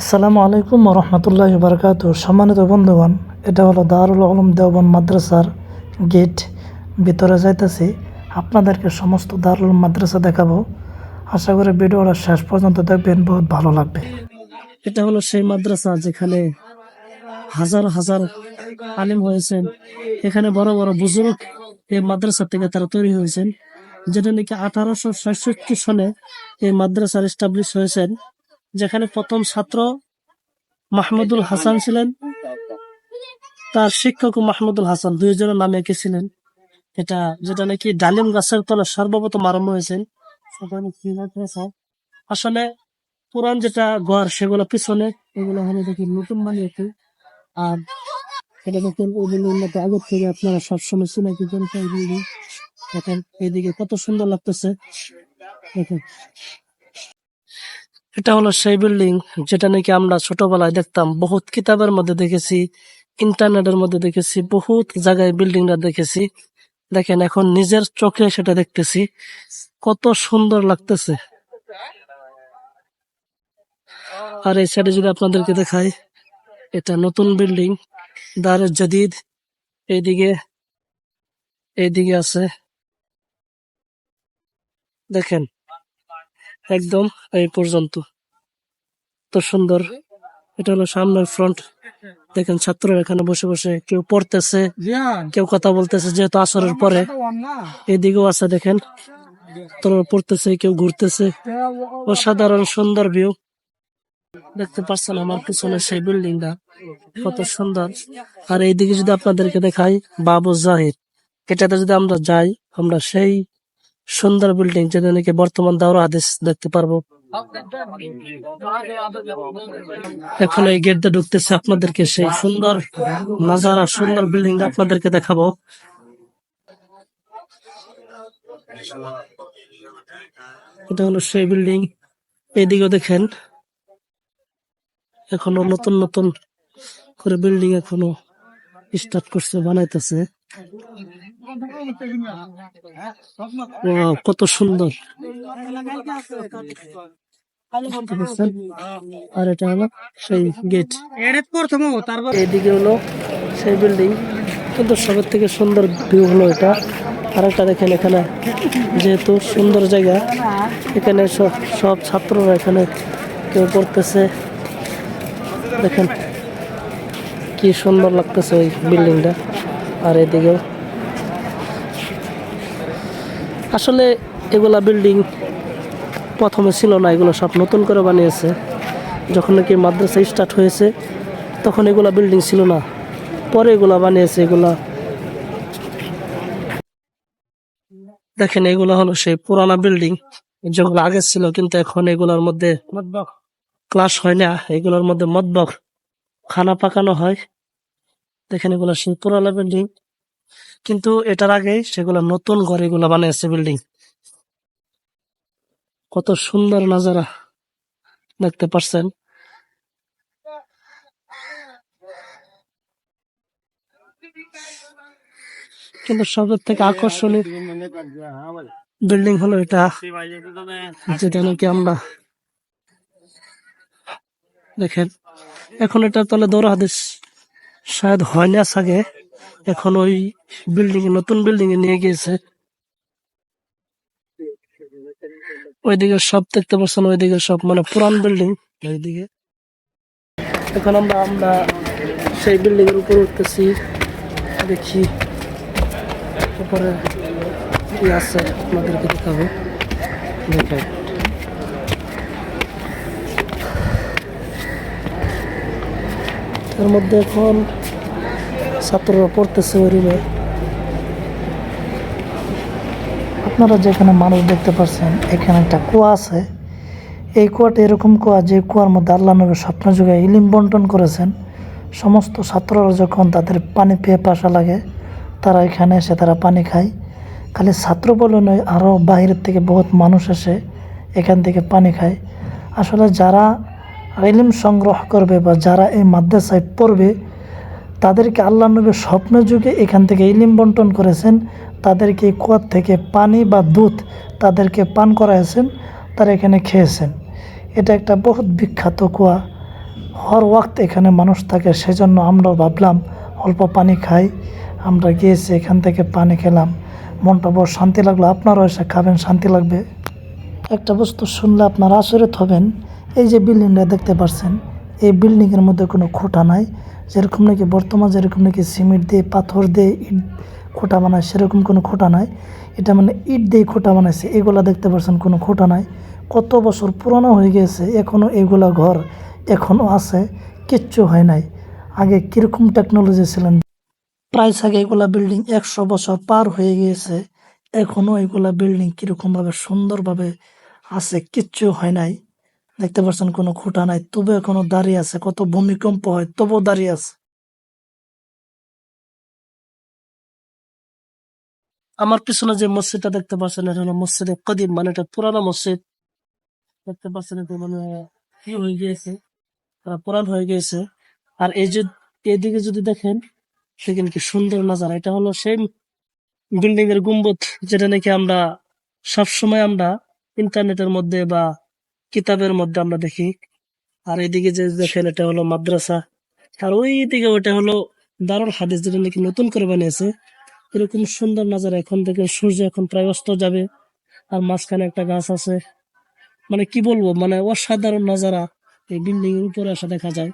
আসসালামু আলাইকুম রহমতুল্লাহ বারকাত সম্মানিত বন্ধুগণ, এটা হলো দারুল আলম দেওবন মাদ্রাসার গেট। ভিতরে যাইতেছি, আপনাদেরকে সমস্ত দারুল মাদ্রাসা দেখাবো। আশা করি ভিডিওটা শেষ পর্যন্ত দেখবেন, বহুত ভালো লাগবে। এটা হলো সেই মাদ্রাসা যেখানে হাজার হাজার আলিম হয়েছেন। এখানে বড় বড় বুজুর্গ এই মাদ্রাসা থেকে তারা তৈরি হয়েছেন, যেটা নাকি আঠারোশো সাতষট্টি সনে এই মাদ্রাসার এস্টাবলিশ হয়েছেন। যেখানে প্রথম ছাত্র মাহমুদুল হাসান ছিলেন, তার শিক্ষক মাহমুদুল হাসান, দুইজনের নামে একে ছিলেন। এটা যেটা নাকি ডালিম গাছের তলে সর্বপ্রথম আরম্ভ হয়েছে। সেখানে কি আসলে পুরান যেটা ঘর সেগুলো পিছনে, এগুলো হলো দেখি নতুন বানিয়েছে আর এটা দেখেন, এই বিল্ডিংটাতে আগের থেকে আপনারা সবসময় চিনাকি বিল্ডিং দেখেন, এইদিকে কত সুন্দর লাগতেছে। দেখেন এটা হলো সেই বিল্ডিং যেটা নাকি আমরা ছোটবেলায় দেখতাম। বহুত কিতাবের মধ্যে দেখেছি, ইন্টারনেটের মধ্যে দেখেছি, বহুত জায়গায় বিল্ডিংটা দেখেছি। দেখেন, এখন নিজের চোখে সেটা দেখতেছি। কত সুন্দর লাগতেছে। আর এই সাইডে যদি আপনাদেরকে দেখাই, এটা নতুন বিল্ডিং। দারে জাদিদ এইদিকে এইদিকে আছে। দেখেন একদম এই পর্যন্ত। তো সুন্দর। এটা হলো সামনের ফ্রন্ট দেখেন ছাত্ররা এখানে বসে বসে কেউ পড়তেছে কেউ কথা বলতেছে যেহেতু আসরের পরে। এদিকেও আছে দেখেন। তোরা পড়তেছে কেউ ঘুরতেছে। অসাধারণ সুন্দর ভিউ দেখতে পাচ্ছেন আমার পিছনে সেই বিল্ডিংটা কত সুন্দর। আর এইদিকে যদি আপনাদেরকে দেখাই বাবু জাহির এটাতে যদি আমরা যাই আমরা সেই সুন্দর বিল্ডিং যেটা নাকি বর্তমান দাওরা হাদিস দেখতে পারব। এখন এই গেট দিয়ে ঢুকতেছে আপনাদেরকে সেই সুন্দর নাজারা, সুন্দর বিল্ডিং আপনাদেরকে দেখাবো। এটা হলো সেই বিল্ডিং এইদিকেও দেখেন, এখনও নতুন নতুন করে বিল্ডিং এখনও স্টার্ট করছে, বানাইতেছে। কত সুন্দর আর এটা হলো সেই গেট এইদিকে হলো সেই বিল্ডিং কিন্তু সবের থেকে সুন্দর ভিউ হলো এটা আর একটা দেখেন এখানে যেহেতু সুন্দর জায়গা এখানে সব সব ছাত্ররা এখানে কেউ পড়তেছে দেখেন কি সুন্দর লাগতেছে ওই বিল্ডিংটা আর এদিকেও আসলে এগুলা বিল্ডিং প্রথমে ছিল না এগুলো সব নতুন করে বানিয়েছে। যখন নাকি মাদ্রাসা স্টার্ট হয়েছে তখন এগুলা বিল্ডিং ছিল না। পরে এগুলা বানিয়েছে এগুলা দেখেন এগুলো হলো সেই পুরানা বিল্ডিং যেগুলো আগে ছিল কিন্তু এখন এগুলোর মধ্যে ক্লাস হয় না এগুলোর মধ্যে মদবক খানা পাকানো হয়। দেখেন এগুলো সেই পুরানা বিল্ডিং কিন্তু এটার আগে সেগুলো নতুন ঘর এগুলো বানিয়েছে বিল্ডিং কত সুন্দর নাজারা, দেখতে পাচ্ছেন কিন্তু সবের থেকে আকর্ষণীয় বিল্ডিং হলো এটা। যেটা নাকি আমরা দেখেন, এখন এটা তাহলে দৌড় হাদিস শায়দ হয় না আগে। এখন ওই বিল্ডিং নতুন বিল্ডিং এ নিয়ে গিয়েছে। ওইদিকে সব দেখতে পাচ্ছেন, ওইদিকে সব মানে পুরান বিল্ডিং ওইদিকে। এখন আমরা আমরা সেই বিল্ডিং এর উপরে উঠতেছি, দেখি উপরে কি আছে আপনাদেরকে দেখাবো। দেখেন। এর মধ্যে এখন ছাত্ররা পড়তেছে ওই আপনারা যেখানে মানুষ দেখতে পাচ্ছেন এখানে একটা কুয়া আছে। এই কুয়াটা এরকম কুয়া যে কুয়ার মধ্যে আল্লাহ নবী স্বপ্ন যুগে ইলিম বন্টন করেছেন। সমস্ত ছাত্ররা যখন তাদের পানি পেয়ে পাশা লাগে, তারা এখানে এসে তারা পানি খায়। খালি ছাত্র বলে নয় আরও বাইরের থেকে বহুত মানুষ এসে এখান থেকে পানি খায়। আসলে যারা ইলিম সংগ্রহ করবে বা যারা এই মাদ্রাসায় পড়বে তাদেরকে আল্লাহ নবী স্বপ্ন যুগে এখান থেকে ইলিম বন্টন করেছেন, তাদেরকে কুয়ার থেকে পানি বা দুধ তাদেরকে পান করাইছেন, তারা এখানে খেয়েছেন। এটা একটা বহুত বিখ্যাত কুয়া। হর ওয়াক্ত এখানে মানুষ থাকে, সেজন্য আমরা ভাবলাম অল্প পানি খাই। আমরা গিয়েছি, এখান থেকে পানি খেলাম। মনটা বড় শান্তি লাগল। আপনারাও এসে খাবেন, শান্তি লাগবে। একটা বস্তু শুনলে আপনারা আচরিত হবেন। এই যে বিল্ডিংটা দেখতে পাচ্ছেন এই বিল্ডিংয়ের মধ্যে কোনো খোঁটা নাই। যেরকম নাকি বর্তমান যেরকম নাকি সিমেন্ট দিয়ে, পাথর দিয়ে ইট খোঁটা বানায়, সেরকম কোনো খোঁটা নাই। এটা মানে ইট দিয়ে খোঁটা বানাইছে। এগুলা দেখতে পাচ্ছেন কোনো খোঁটা নাই। কত বছর পুরনো হয়ে গেছে এখনও এগুলা ঘর এখনও আছে, কিচ্ছু হয় নাই। আগে কীরকম টেকনোলজি ছিলেন? প্রায় আগে এগুলা বিল্ডিং একশো বছর পার হয়ে গিয়েছে। এখনও এগুলা বিল্ডিং কীরকম ভাবে সুন্দরভাবে আছে, কিচ্ছু হয় নাই। দেখতে পাচ্ছেন কোনো খুঁটা নাই, তবু এখনও দাঁড়িয়ে আছে, কত ভূমিকম্প হয় তবু দাঁড়িয়ে আছে। আমার পিছনে যে মসজিদটা দেখতে পাচ্ছেন, এটা হলো মসজিদে কদিম মানে এটা পুরানো মসজিদ। দেখতে পাচ্ছেন, এটা মানে কি হয়ে গিয়েছে পুরান হয়ে গিয়েছে। আর এই যে, এদিকে যদি দেখেন সেখানে কি সুন্দর নাজারা, এটা হলো সেই বিল্ডিং এর গুম্বদ, যেটা নাকি আমরা সবসময় আমরা ইন্টারনেটের মধ্যে বা কিতাবের মধ্যে আমরা দেখি। আর এদিকে যে দেখেন, এটা হলো মাদ্রাসা। আর ওই দিকে ওটা হলো দারুল হাদিস, যেটা নাকি নতুন করে বানিয়েছে। এরকম সুন্দর নাজারা। এখন থেকে সূর্য এখন প্রায় অস্ত যাবে। আর মাঝখানে একটা গাছ আছে। মানে কি বলব মানে অসাধারণ নাজারা এই বিল্ডিং এর উপরে আসা দেখা যায়।